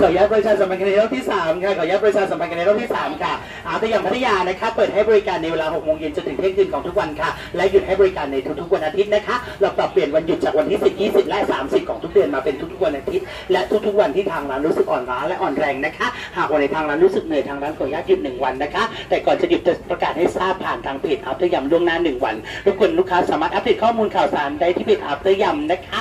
ขออนุญาตประชาสัมพันธ์กันในรอบที่3ค่ะขออนุญาตประชาสัมพันธ์กันในรอบที่3ค่ะอาตยามพัทยานะคะเปิดให้บริการในเวลา6โมงเย็นจนถึงเที่ยงคืนของทุกวันค่ะ และหยุดให้บริการในทุกๆวันอาทิตย์นะคะ เราปรับเปลี่ยนวันหยุดจากวันที่ 10 20 และ 30 ของทุกเดือนมาเป็นทุกๆวันอาทิตย์ และทุกๆวันที่ทางร้านรู้สึกอ่อนล้าและอ่อนแรงนะคะ หากวันไหนทางร้านรู้สึกเหนื่อยทางร้านขออนุญาตหยุด1วันนะคะ แต่ก่อนจะหยุดจะประกาศให้ทราบผ่านทางเพจอัพเตอร์ยำล่วงหน้า1วันรบกวนลูกค้าสามารถอัปเดตข้อมูลข่าวสารได้ที่เพจอัพเตอร์ยำนะคะ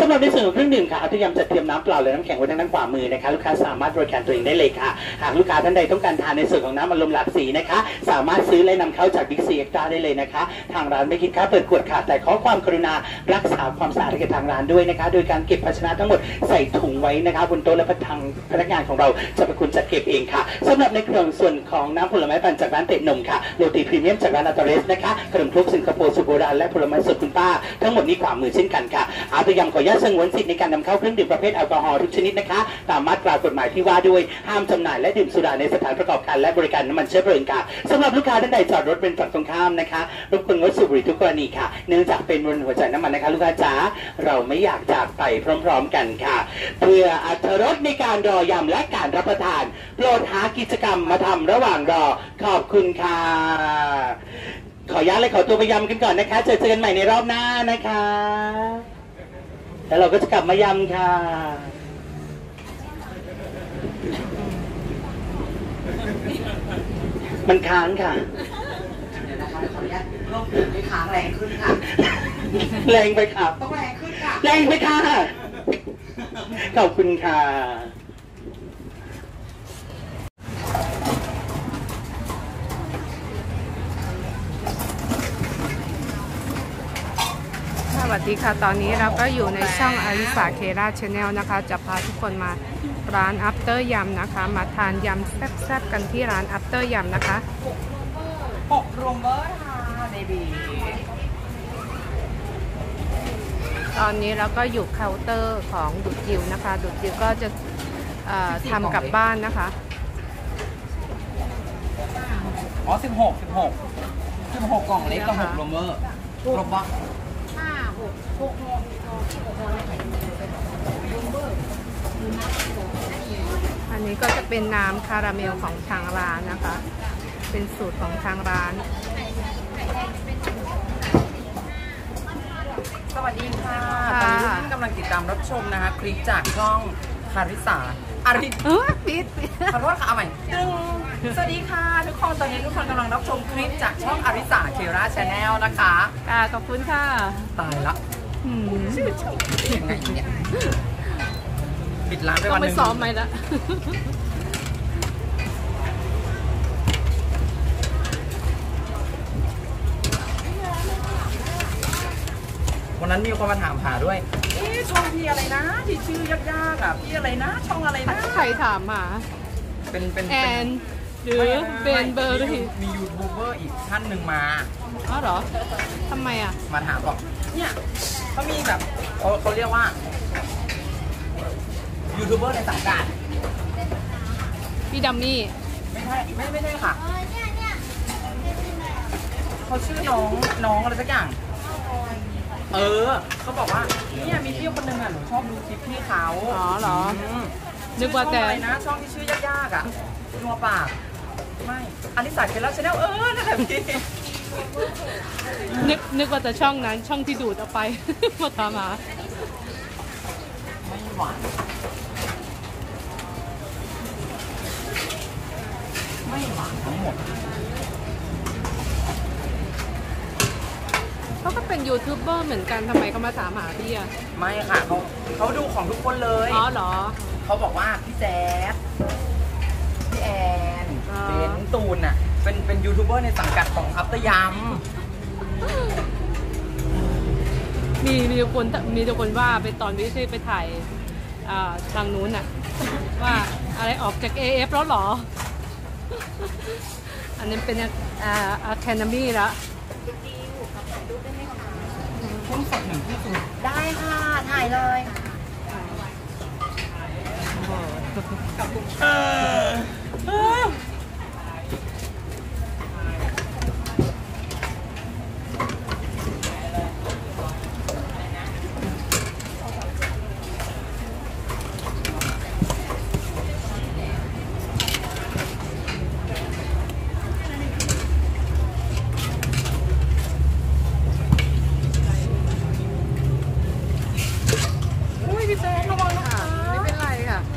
สำหรับในส่วนของเครื่องดื่มค่ะอัพเตอร์ยำจัดเตรียมน้ำเปล่าและน้ำแข็งไว้ทางด้านขวามือนะคะลูกค้าสามารถบริการตัวเองได้เลยค่ะ หากลูกค้าท่านใดต้องการทานในส่วนของน้ำอารมณ์หลากสีนะคะ สามารถซื้อและนำเข้าจากบิ๊กซีเอ็กซ์ได้เลยนะคะ ทางร้านไม่คิดค่าเปิดขวดค่ะ แต่ขอความกรุณารักษาความสะอาดให้กับทางร้านด้วยนะคะ โดยการเก็บภาชนะทั้งหมดใส่ถุงไว้นะคะบนโต๊ะและทางพนักงานของเราจะเป็นคนจัดเก็บเองค่ะสำหรับในเครื่องส่วนของน้ำผลไม้ปั่นจากร้านเตะนมค่ะโรตีพรีเมียมจากร้านอัตเรสนะคะขนมครกสิงคโปร์สุโบราณและผลไม้สดคุณป้าทั้งหมดนี้ขวามือเช่นกันค่ะอาตยำขอนุญาตสงวนสิทธิ์ในการนำเข้าเครื่องดื่มประเภทแอลกอฮอล์ทุกชนิดนะคะ ตามมาตรากฎหมายที่ว่าด้วยห้ามจำหน่ายและดื่มสุราในสถานประกอบการและบริการน้ำมันเชื้อเพลิงค่ะสำหรับลูกค้าท่านใดจอดรถเป็นฝั่งตรงข้ามนะคะรบกวนงดสูบบุหรี่ทุกกรณีค่ะ เนื่องจากเป็นบนหัวใจน้ำมันนะคะ ลูกค้าจ๋าเราไม่อยากจากไปพร้อม ๆ กันค่ะ เพื่ออัตรสในการรอยำและการรับประทานโปรดหากิจกรรมมาทำระหว่างรอขอบคุณค่ะขออนุญาตเลยขอตัวไปยำกันก่อนนะคะ เจอกันใหม่ในรอบหน้านะคะ แล้วเราก็จะกลับมายำค่ะ มันค้างค่ะ เดี๋ยวนะคะเดี๋ยวขออนุญาตเพิ่มดื่มให้ค้างแรงขึ้นค่ะ แรงไปค่ะ ต้องแรงขึ้นค่ะ แรงไปค่ะ ขอบคุณค่ะ ดีค่ะ ตอนนี้เราก็อยู่ในช่องอาริสาเคราชแนลนะคะ จะพาทุกคนมาร้านอัปเตอร์ยำนะคะ มาทานยำแซ่บๆกันที่ร้านอัปเตอร์ยำนะคะหกรวมเบอร์ค่ะเบบีตอนนี้เราก็อยู่เคาน์เตอร์ของดุดจิวนะคะ ดุดจิวก็จะเอ่อทำกลับบ้านนะคะ อ๋อสิบหกสิบหกสิบหกกล่องเล็กกับหกรวมเบอร์ครบปะ อันนี้ก็จะเป็นน้ำคาราเมลของทางร้านนะคะ เป็นสูตรของทางร้าน สวัสดีค่ะค่ะตอนนี้ท่านกำลังติดตามรับชมนะคะ คลิปจากช่องคาริสาอาริเออปิดปิดขอโทษค่ะเอาใหม่ตึงสวัสดีค่ะ ทุกคนตอนนี้ทุกคนกำลังรับชมคลิปจากช่องอาริสาเคราชาแนลนะคะค่ะขอบคุณค่ะ ตายละอืมยังไงเนี่ยปิดร้านไปต้อวังนหไปนึ่งซ้อมไหมละวันนั้นมีคนมาถามหาด้วยเอ๊ะ ช่องพี่อะไรนะที่ชื่อยากๆอะพี่อะไรนะ ช่องอะไรนะใครถามมาเป็นเป็นแอเป็นนหรือเบนเบอร์มีรี่มียูทูบเบอร์อีกท่านหนึ่งมา อ๋อเหรอทำไมอะ มาถามบอกเนี่ยเขามีแบบเขาเขาเรียกว่ายูทูบเบอร์ในสังกัดพี่ดัมมี่ ไม่ใช่ไม่ไม่ใช่ค่ะเขาชื่อน้องน้องอะไรสักอย่าง เออ เขาบอกว่าเนี่ยมีพี่คนหนึ่งอะหนูชอบดูคลิปพี่เขาอ๋อเหรอมนึกว่าแต่ช่องอะไรนะช่องที่ชื่อยากๆอะนัวปาก ไม่อันนี้สายเคล็ดชาแนลเออนั่นแหละพี่นึกนึกว่าแต่ช่องนั้นช่องที่ดูดเอาไป มาถามหาไม่หวานไม่หวานทั้งหมด เขาก็เป็นยูทูบเบอร์เหมือนกันทำไมเขามาถามหาพี่อะไม่ค่ะเขาเขาดูของทุกคนเลยอ๋อเหรอ เขาบอกว่าพี่แจ๊ดพี่แอนอ๋อเบนตูนอะ เป็นเป็นยูทูบเบอร์ในสังกัดของอัปเตยามมีมีคนมีแต่คนว่าไปตอนวิที่ไปถ่ายอ่าทางนู้นอะว่าอะไรออกจาก AF แล้วเหรอ อันนั้นเป็นอ่าอะแคนามีแล้ว ช่วงสดหนึ่งที่สุดได้ค่ะ ถ่ายเลยอ พี่แจ๊ระวังนะ ค่ะ คะ ไม่เป็นไรค่ะ ถ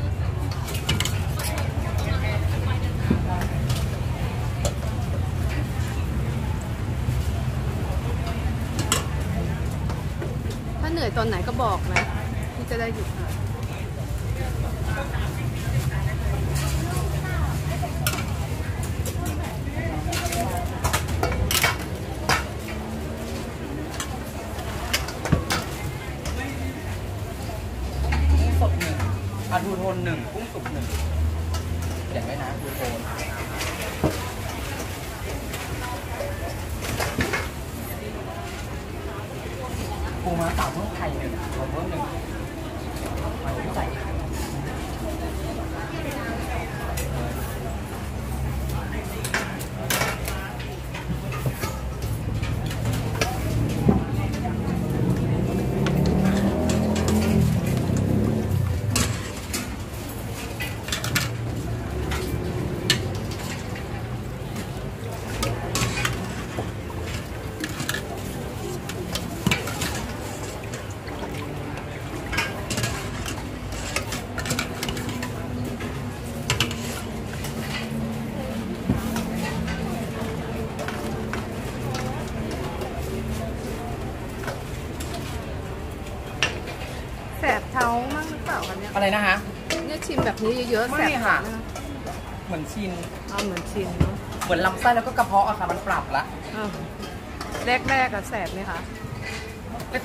้า เหนื่อยตอนไหนก็บอกนะพี่จะได้หยุดค่ะกุ้งสดหนึ่งปลาทูโทนหนึ่งกุ้งสุกหนึ่งเขียนไว้นะทูโทน ปูม้าสามเพิ่มไข่หนึ่งรวมเพิ่มหนึ่งมาใส่ อะไรนะคะเนี่ยชิมแบบนี้เยอะๆไม่แสบค่ะเท้านะคะเหมือนชินเอาเหมือนชินเนาะเหมือนลำไส้แล้วก็กระเพาะอะค่ะมันปรับละอ้าวแรกๆอะแสบไหมคะ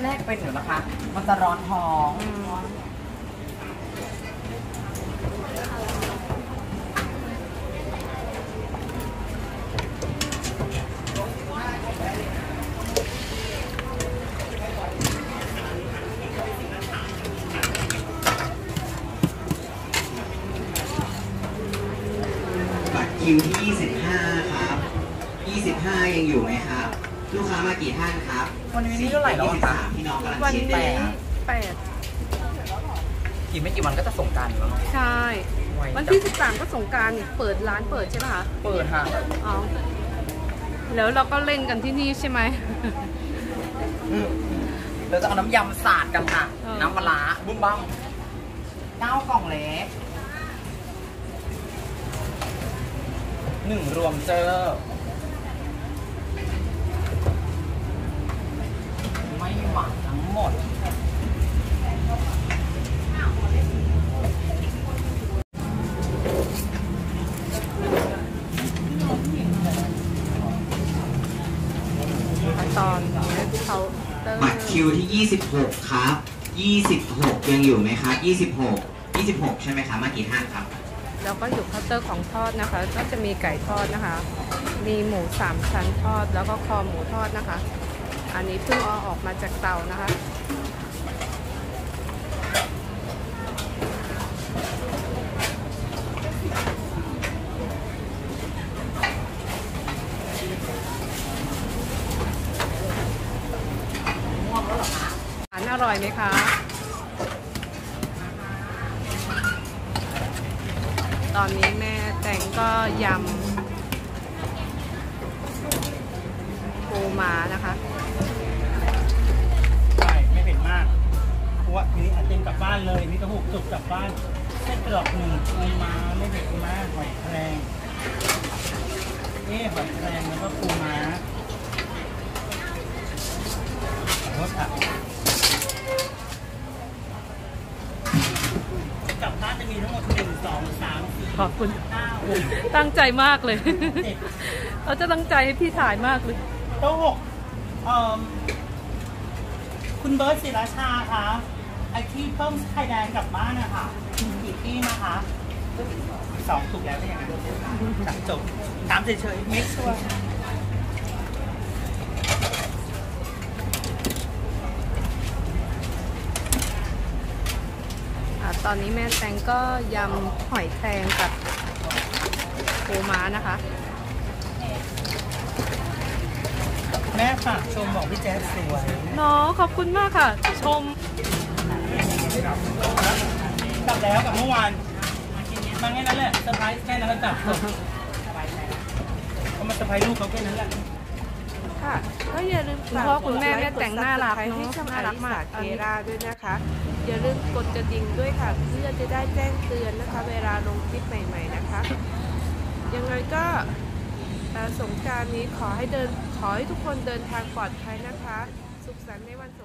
แรกๆเป็นอยู่นะคะ มันจะร้อนท้อง อืม บัตรคิวที่ 25 ครับ 25 ยังอยู่ไหมครับ ลู กค้ามากี่ท่านครับวันนี้นี่เท่าไหร่แล้วอะคะ23พี่น้องกำลังวันเช็คนี้ไปครับแปดอีกไม่กี่วันก็จะส่งกรารแล้วใช่ไววันจังที่ 13 ก็สงกรารเปิดร้านเปิดใช่ไหมคะเปิดค่ะอ๋อแล้วเราก็เล่นกันที่นี่ใช่ไหมเราจะเอาน้ำยำสาดกันค่ะ เออ น้ำปลาร้าบุ้มบ้ามเก้ากล่องเล็กหนึ่งรวมเจอ ไม่หวานทั้ง หมด ตอนเขาเตอร์บัตรคิวที่ 26 ครับ 26 ยังอยู่ไหมครับ 26 26 ใช่ไหมครับมากี่ท่านครับ แล้วก็อยู่เคาน์เตอร์ของทอดนะคะ ก็จะมีไก่ทอดนะคะ มีหมูสามชั้นทอดแล้วก็คอหมูทอดนะคะ อันนี้เพิ่งเอาออกมาจากเตานะคะอาหารอร่อยไหมคะตอนนี้แม่แต่งก็ยำ ปูม้านะคะ ใช่ไม่เผ็ดมาก เพราะว่าทีนี้อาจเต็มกลับบ้านเลยนี่ก็หุกจุกกลับบ้านเส้นกรอกหนึ่งปูม้าไม่เผ็ดมากหอยแครงนี่หอยแครงแล้วก็ปูม้าขอโทษค่ะกลับบ้านจะมีทั้งหมดหนึ่งสองสามสี่ขอบคุณห้าหกตั้งใจมากเลยเราจะตั้งใจให้พี่ถ่ายมากเลย โต๊ะหกเอ่อคุณเบิร์ตศิราชาคะไอที่เพิ่มไข่แดงกลับบ้านนะคะกี่ที่นะคะสองถูกแล้วใช่ไหมจับจบถามเฉยๆไม่ชัวร์ตอนนี้แม่แตงก็ยำหอยแครงกับปูม้านะคะ แม่ฝากชมบอกพี่แจ๊สสวย เนาะขอบคุณมากค่ะ ชมกลับแล้วกับเมื่อวานมาแค่นั้นแหละเซอร์ไพรส์แค่นั้นจ้ะเขามาเซอร์ไพรส์ลูกเขาแค่นั้นแหละค่ะก็อย่าลืมคุณพ่อคุณแม่แม่แต่งหน้ารักเนาะน่ารักมากเคราด้วยนะคะ อย่าลืมกดกระดิ่งด้วยค่ะ เพื่อจะได้แจ้งเตือนนะคะ เวลาลงคลิปใหม่ ๆนะคะ ยังไงก็ สงการนี้ขอให้เดินขอให้ทุกคนเดินทางปลอดภัยนะคะ สุขสันต์ในวันสง